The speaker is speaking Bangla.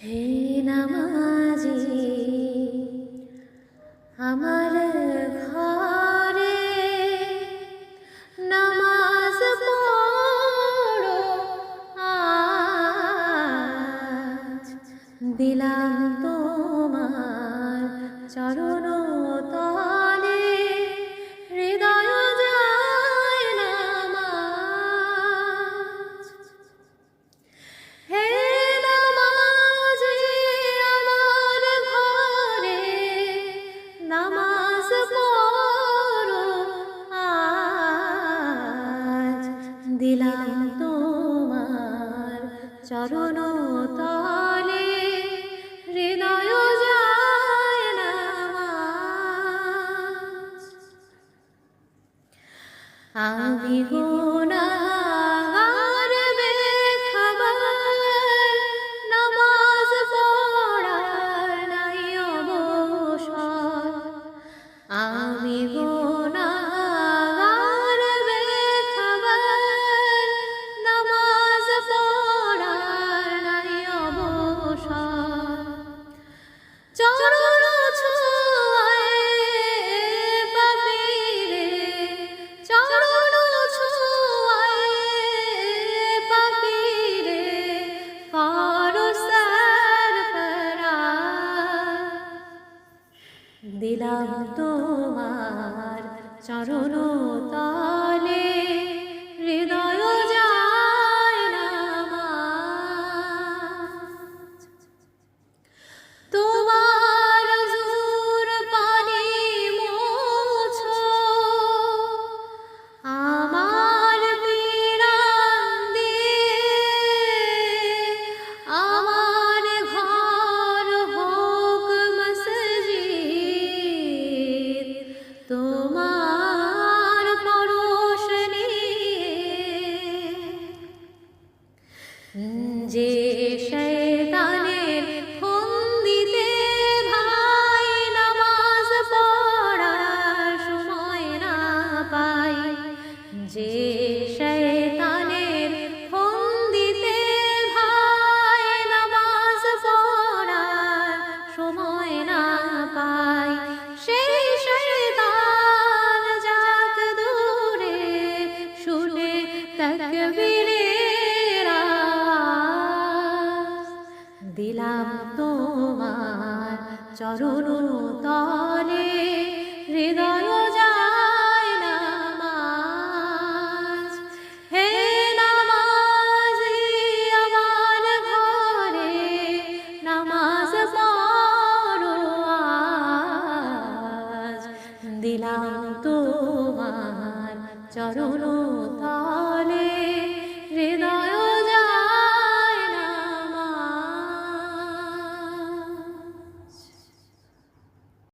হে নামাজি আমার ঘরে দিলাম তোমার চরণ চরণ তলে হৃদয় যায় আমি গুনাহগার দিলাম তোমার চরণ তলে যে শয়তানের ফন্দিতে ভাই নামাজ পড়ার সময় না পাই সেই শয়তান যাক দূরে শুনে আওয়াজ। দিলাম তোমার চরণ তলে, হৃদয় চরণ